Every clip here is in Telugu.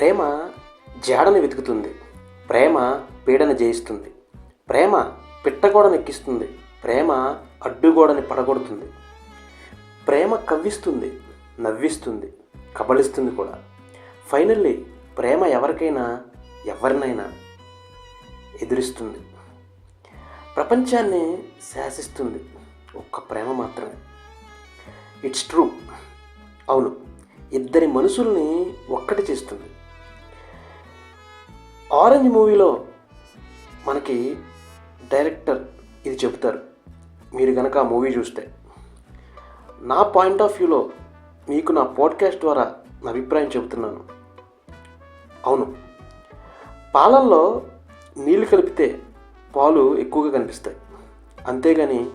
ప్రేమ జాడను వెతుకుతుంది. ప్రేమ పీడన జయిస్తుంది. ప్రేమ పిట్టగోడను ఎక్కిస్తుంది. ప్రేమ అడ్డుగోడని పడగొడుతుంది. ప్రేమ కవ్విస్తుంది నవ్విస్తుంది కబళిస్తుంది కూడా. ఫైనల్లీ ప్రేమ ఎవరికైనా ఎవరినైనా ఎదురిస్తుంది. ప్రపంచాన్ని శాసిస్తుంది ఒక్క ప్రేమ మాత్రమే. ఇట్స్ ట్రూ అవును. ఇద్దరి మనుషుల్ని ఒక్కటి చేస్తుంది. ఆరెంజ్ మూవీలో మనకి డైరెక్టర్ ఇది చెబుతారు మీరు కనుక ఆ మూవీ చూస్తే నా పాయింట్ ఆఫ్ వ్యూలో మీకు నా పాడ్కాస్ట్ ద్వారా నా అభిప్రాయం చెబుతున్నాను. అవును పాలల్లో నీళ్ళు కలిపితే పాలు ఎక్కువగా కనిపిస్తాయి. అంతేగాని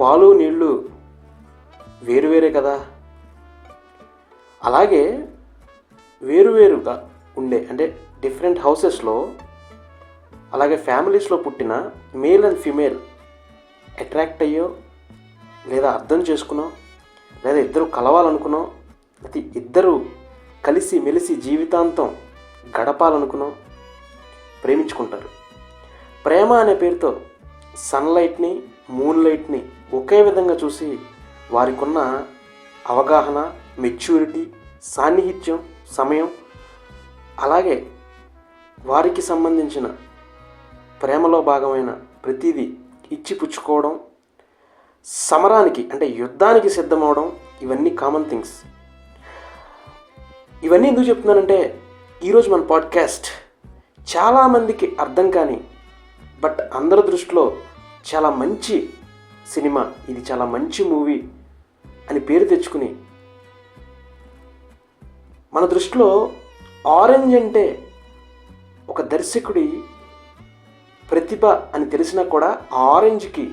పాలు నీళ్ళు వేరువేరే కదా. అలాగే వేరువేరుగా ఉండే అంటే డిఫరెంట్ హౌసెస్లో అలాగే ఫ్యామిలీస్లో పుట్టిన మేల్ అండ్ ఫిమేల్ అట్రాక్ట్ అయ్యో లేదా అర్థం చేసుకునో లేదా ఇద్దరు కలవాలనుకునో అది ఇద్దరు కలిసి మెలిసి జీవితాంతం గడపాలనుకునో ప్రేమించుకుంటారు. ప్రేమ అనే పేరుతో సన్లైట్ని మూన్లైట్ని ఒకే విధంగా చూసి వారికున్న అవగాహన మెచ్యూరిటీ సాన్నిహిత్యం సమయం అలాగే వారికి సంబంధించిన ప్రేమలో భాగమైన ప్రతిదీ ఇచ్చి పుచ్చుకోవడం సమరానికి అంటే యుద్ధానికి సిద్ధమవడం ఇవన్నీ కామన్ థింగ్స్ ఇవన్నీ ఎందుకు చెప్తున్నానంటే ఈరోజు మన పాడ్కాస్ట్ చాలామందికి అర్థం కాని బట్ అందరి దృష్టిలో చాలా మంచి సినిమా ఇది చాలా మంచి మూవీ అని పేరు తెచ్చుకుని మన దృష్టిలో ఆరెంజ్ అంటే ఒక దర్శకుడి ప్రతిభ అని తెలిసినా కూడా ఆరెంజ్కి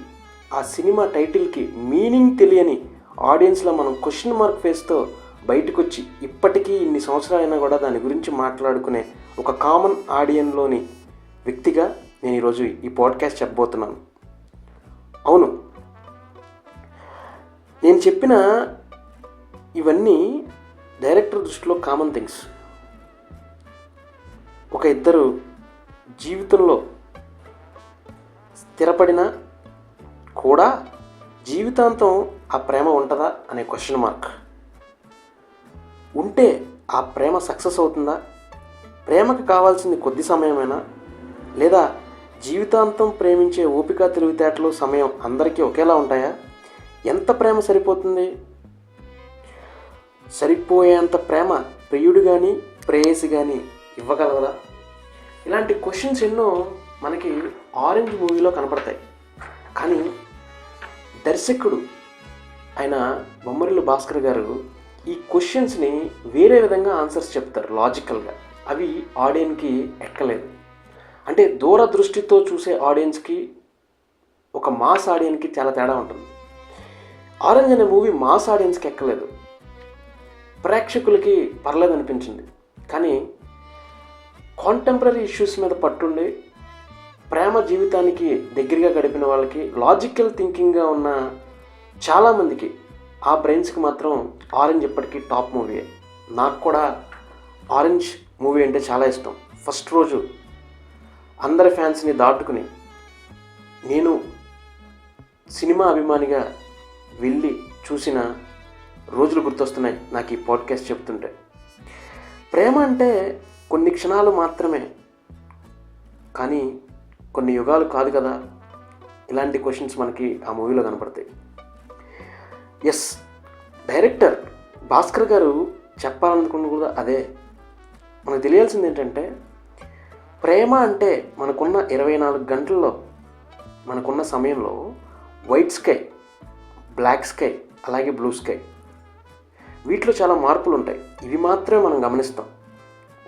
ఆ సినిమా టైటిల్కి మీనింగ్ తెలియని ఆడియన్స్లో మనం క్వశ్చన్ మార్క్ ఫేస్తో బయటకు వచ్చి ఇప్పటికీ ఇన్ని సంవత్సరాలైనా కూడా దాని గురించి మాట్లాడుకునే ఒక కామన్ ఆడియన్లోని వ్యక్తిగా నేను ఈరోజు ఈ పాడ్కాస్ట్ చెప్పబోతున్నాను. అవును. నేను చెప్పిన ఇవన్నీ డైరెక్టర్ దృష్టిలో కామన్ థింగ్స్. ఒక ఇద్దరు జీవితంలో స్థిరపడిన కూడా జీవితాంతం ఆ ప్రేమ ఉంటుందా అనే క్వశ్చన్ మార్క్ ఉంటే ఆ ప్రేమ సక్సెస్ అవుతుందా? ప్రేమకు కావాల్సింది కొద్ది సమయమేనా? లేదా జీవితాంతం ప్రేమించే ఓపిక తెలివితేటలు సమయం అందరికీ ఒకేలా ఉంటాయా? ఎంత ప్రేమ సరిపోతుంది? సరిపోయేంత ప్రేమ ప్రియుడు కానీ ప్రేయసి కానీ ఇవ్వగలవరా ఇలాంటి క్వశ్చన్స్ ఎన్నో మనకి ఆరెంజ్ మూవీలో కనపడతాయి. కానీ దర్శకుడు ఆయన బొమ్మరిల్లు భాస్కర్ గారు ఈ క్వశ్చన్స్ని వేరే విధంగా ఆన్సర్స్ చెప్తారు లాజికల్గా అవి ఆడియన్కి ఎక్కలేదు. అంటే దూరదృష్టితో చూసే ఆడియన్స్కి ఒక మాస్ ఆడియన్కి చాలా తేడా ఉంటుంది. ఆరెంజ్ అనే మూవీ మాస్ ఆడియన్స్కి ఎక్కలేదు. ప్రేక్షకులకి పర్లేదు అనిపించింది కానీ కాంటెంపరీ ఇష్యూస్ మీద పట్టుండి ప్రేమ జీవితానికి దగ్గరగా గడిపిన వాళ్ళకి లాజికల్ థింకింగ్గా ఉన్న చాలామందికి ఆ బ్రెయిన్స్కి మాత్రం ఆరెంజ్ ఇప్పటికీ టాప్ మూవీ నాకు కూడా ఆరెంజ్ మూవీ అంటే చాలా ఇష్టం. ఫస్ట్ రోజు అందరి ఫ్యాన్స్ని దాటుకుని నేను సినిమా అభిమానిగా వెళ్ళి చూసిన రోజులు గుర్తొస్తున్నాయి నాకు ఈ పాడ్కాస్ట్ చెప్తుంటే. ప్రేమ అంటే కొన్ని క్షణాలు మాత్రమే. కానీ కొన్ని యుగాలు కాదు కదా? ఇలాంటి క్వశ్చన్స్ మనకి ఆ మూవీలో కనపడతాయి. ఎస్ డైరెక్టర్ భాస్కర్ గారు చెప్పాలనుకున్న కూడా అదే. మనకు తెలియాల్సింది ఏంటంటే ప్రేమ అంటే మనకున్న ఇరవై నాలుగు గంటల్లో మనకున్న సమయంలో వైట్ స్కై బ్లాక్ స్కై అలాగే బ్లూ స్కై వీటిలో చాలా మార్పులు ఉంటాయి ఇవి మాత్రమే మనం గమనిస్తాం.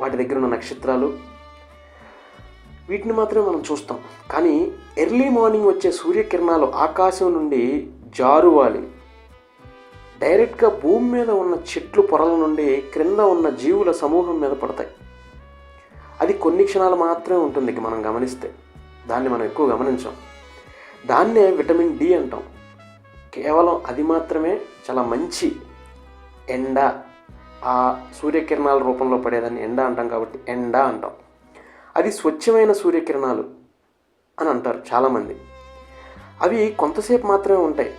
వాటి దగ్గర ఉన్న నక్షత్రాలు. వీటిని మాత్రమే మనం చూస్తాం. కానీ ఎర్లీ మార్నింగ్ వచ్చే సూర్యకిరణాలు ఆకాశం నుండి జారువాలి. డైరెక్ట్గా భూమి మీద ఉన్న చెట్లు పొరల నుండి క్రింద ఉన్న జీవుల సమూహం మీద పడతాయి. అది కొన్ని క్షణాలు మాత్రమే ఉంటుంది మనం గమనిస్తే. దాన్ని మనం ఎక్కువ గమనించాం. దాన్నే విటమిన్ డి అంటాం. కేవలం అది మాత్రమే చాలా మంచి ఎండ ఆ సూర్యకిరణాల రూపంలో పడేదాన్ని ఎండ అంటాం కాబట్టి ఎండ అంటాం. అది స్వచ్ఛమైన సూర్యకిరణాలు అని అంటారు చాలామంది. అవి కొంతసేపు మాత్రమే ఉంటాయి.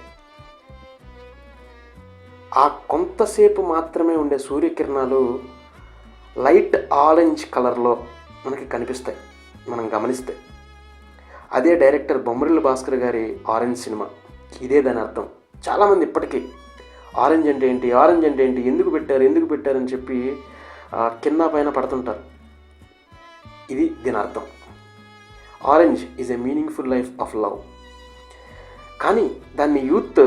ఆ కొంతసేపు మాత్రమే ఉండే సూర్యకిరణాలు లైట్ ఆరెంజ్ కలర్లో మనకి కనిపిస్తాయి. మనం గమనిస్తే. అదే డైరెక్టర్ బొమ్మరిల్లు భాస్కర్ గారి ఆరెంజ్ సినిమా. ఇదే దాని అర్థం. చాలామంది ఇప్పటికీ ఆరెంజ్ అంటే ఏంటి ఆరెంజ్ అంటే ఏంటి ఎందుకు పెట్టారు ఎందుకు పెట్టారని చెప్పి కింద పైన పడుతుంటారు. ఇది దీని అర్థం. Orange is a meaningful life of love కానీ దాన్ని యూత్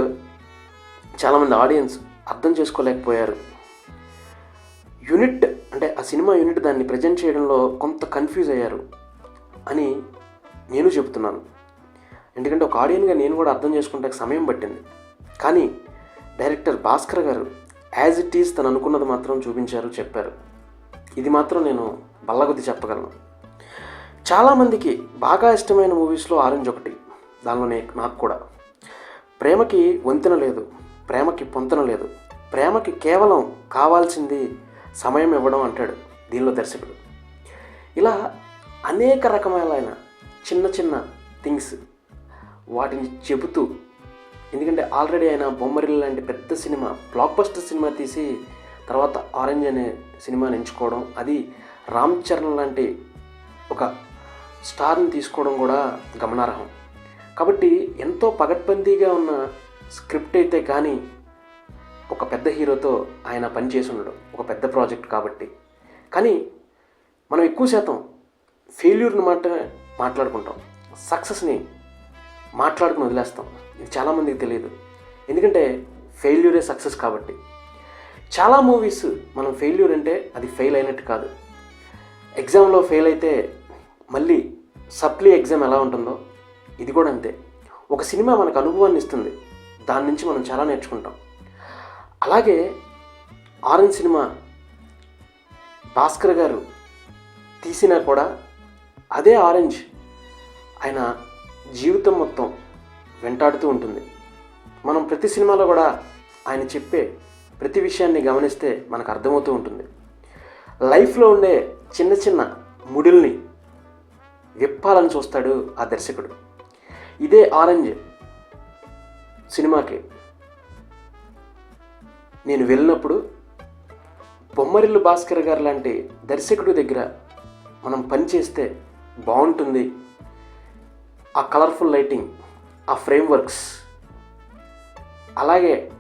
చాలామంది ఆడియన్స్ అర్థం చేసుకోలేకపోయారు. యూనిట్ అంటే ఆ సినిమా యూనిట్ దాన్ని ప్రజెంట్ చేయడంలో కొంత కన్ఫ్యూజ్ అయ్యారు అని నేను చెబుతున్నాను ఎందుకంటే ఒక ఆడియన్గా నేను కూడా అర్థం చేసుకుంటే సమయం పట్టింది. కానీ డైరెక్టర్ భాస్కర్ గారు యాజ్ ఇట్ ఈస్ తను అనుకున్నది మాత్రం చూపించారు చెప్పారు. ఇది మాత్రం నేను బల్లగొద్ది చెప్పగలను. చాలామందికి బాగా ఇష్టమైన మూవీస్లో ఆరెంజ్ ఒకటి దానిలోనే నాకు కూడా. ప్రేమకి వంతెన లేదు ప్రేమకి పొంతన లేదు. ప్రేమకి కేవలం కావాల్సింది సమయం ఇవ్వడం అంటాడు దీనిలో దర్శకుడు. ఇలా అనేక రకమైన చిన్న చిన్న థింగ్స్ వాటిని చెబుతూ ఎందుకంటే ఆల్రెడీ ఆయన బొమ్మరిల్ లాంటి పెద్ద సినిమా బ్లాక్ బస్టర్ సినిమా తీసి తర్వాత ఆరెంజ్ అనే సినిమాని ఎంచుకోవడం అది రామ్ చరణ్ లాంటి ఒక స్టార్ని తీసుకోవడం కూడా గమనార్హం. కాబట్టి ఎంతో పగడ్బందీగా ఉన్న స్క్రిప్ట్ అయితే కానీ ఒక పెద్ద హీరోతో ఆయన పనిచేసి ఉండడం ఒక పెద్ద ప్రాజెక్ట్ కాబట్టి. కానీ మనం ఎక్కువ శాతం ఫెయిల్యూర్ని మాట మాట్లాడుకుంటాం సక్సెస్ని మాట్లాడుకుని వదిలేస్తాం. ఇది చాలామందికి తెలియదు. ఎందుకంటే ఫెయిల్యూరే సక్సెస్ కాబట్టి. చాలా మూవీస్ మనం ఫెయిల్యూర్ అంటే అది ఫెయిల్ అయినట్టు కాదు. ఎగ్జామ్లో ఫెయిల్ అయితే మళ్ళీ సప్లీ ఎగ్జామ్ ఎలా ఉంటుందో ఇది కూడా అంతే. ఒక సినిమా మనకు అనుభవాన్ని ఇస్తుంది. దాని నుంచి మనం చాలా నేర్చుకుంటాం. అలాగే ఆరెంజ్ సినిమా భాస్కర్ గారు తీసినా కూడా అదే ఆరెంజ్. ఆయన జీవితం మొత్తం వెంటాడుతూ ఉంటుంది. మనం ప్రతి సినిమాలో కూడా ఆయన చెప్పే ప్రతి విషయాన్ని గమనిస్తే మనకు అర్థమవుతూ ఉంటుంది. లైఫ్లో ఉండే చిన్న చిన్న ముడుల్ని విప్పాలని చూస్తాడు ఆ దర్శకుడు. ఇదే ఆరెంజ్ సినిమాకి నేను వెళ్ళినప్పుడు బొమ్మరిల్లు భాస్కర్ గారు లాంటి దర్శకుడి దగ్గర మనం పని చేస్తే బాగుంటుంది ఆ కలర్ఫుల్ లైటింగ్ ఆ ఫ్రేమ్ వర్క్స్ అలాగే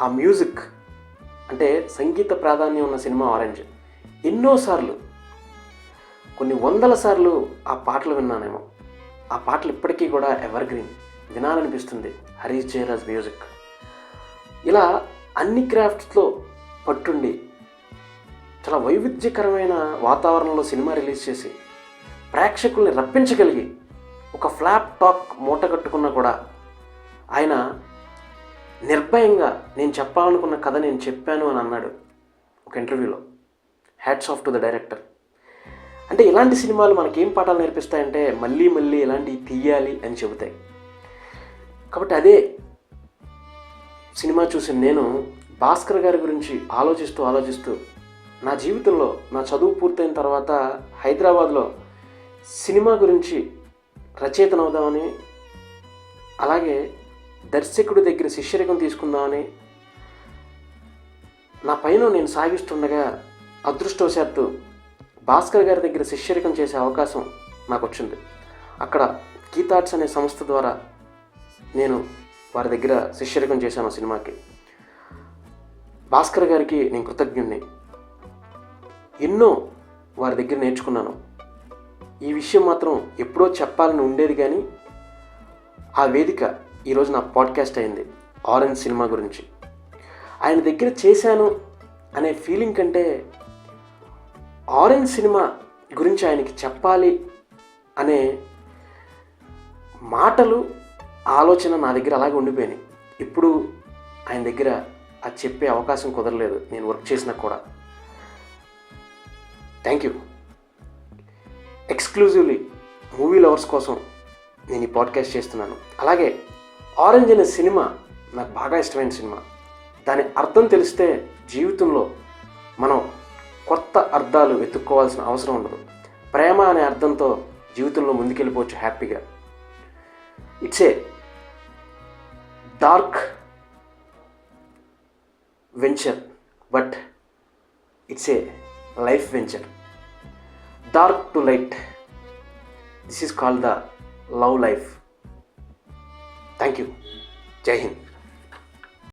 ఆ మ్యూజిక్ అంటే సంగీత ప్రాధాన్యం ఉన్న సినిమా ఆరెంజ్ ఎన్నోసార్లు కొన్ని వందల సార్లు ఆ పాటలు విన్నానేమో. ఆ పాటలు ఇప్పటికీ కూడా ఎవర్ గ్రీన్ వినాలనిపిస్తుంది. హరీష్ జయరాజ్ మ్యూజిక్ ఇలా అన్ని క్రాఫ్ట్స్లో పట్టుండి చాలా వైవిధ్యకరమైన వాతావరణంలో సినిమా రిలీజ్ చేసి ప్రేక్షకుల్ని రప్పించగలిగి ఒక ఫ్లాప్ టాక్ మూట కట్టుకున్నా కూడా ఆయన నిర్భయంగా నేను చెప్పాలనుకున్న కథ నేను చెప్పాను అని అన్నాడు ఒక ఇంటర్వ్యూలో. Hats off to the director అంటే ఇలాంటి సినిమాలు మనకేం పాఠాలు నేర్పిస్తాయంటే మళ్ళీ మళ్ళీ ఇలాంటివి తీయాలి అని చెబుతాయి. కాబట్టి అదే సినిమా చూసిన నేను భాస్కర్ గారి గురించి ఆలోచిస్తూ ఆలోచిస్తూ నా జీవితంలో నా చదువు పూర్తయిన తర్వాత హైదరాబాద్లో సినిమా గురించి రచయితనవుదామని అలాగే దర్శకుడి దగ్గర శిష్యరికం తీసుకుందామని నా పైన నేను సాగిస్తుండగా అదృష్టవశాత్తు భాస్కర్ గారి దగ్గర శిష్యరికం చేసే అవకాశం నాకు వచ్చింది అక్కడ గీతార్ట్స్ అనే సంస్థ ద్వారా నేను వారి దగ్గర శిష్యరికం చేశాను ఆ సినిమాకి. భాస్కర్ గారికి నేను కృతజ్ఞుణ్ణి. ఎన్నో వారి దగ్గర నేర్చుకున్నాను. ఈ విషయం మాత్రం ఎప్పుడో చెప్పాలని ఉండేది కానీ ఆ వేదిక ఈరోజు నా పాడ్కాస్ట్ అయింది ఆరెంజ్ సినిమా గురించి. ఆయన దగ్గర చేశాను అనే ఫీలింగ్ కంటే ఆరెంజ్ సినిమా గురించి ఆయనకి చెప్పాలి అనే మాటలు ఆలోచన నా దగ్గర అలాగే ఉండిపోయినాయి. ఇప్పుడు ఆయన దగ్గర అది చెప్పే అవకాశం కుదరలేదు నేను వర్క్ చేసినా కూడా. Thank you. Exclusively movie lovers కోసం నేను ఈ పాడ్కాస్ట్ చేస్తున్నాను. అలాగే ఆరెంజ్ అనే సినిమా నాకు బాగా ఇష్టమైన సినిమా. దాని అర్థం తెలిస్తే జీవితంలో మనం కొత్త అర్థాలు వెతుక్కోవాల్సిన అవసరం ఉండదు. ప్రేమ అనే అర్థంతో జీవితంలో ముందుకెళ్ళిపోవచ్చు హ్యాపీగా. It's a dark venture but it's a life venture dark to light This is called the love life. Thank you. Jai Hind.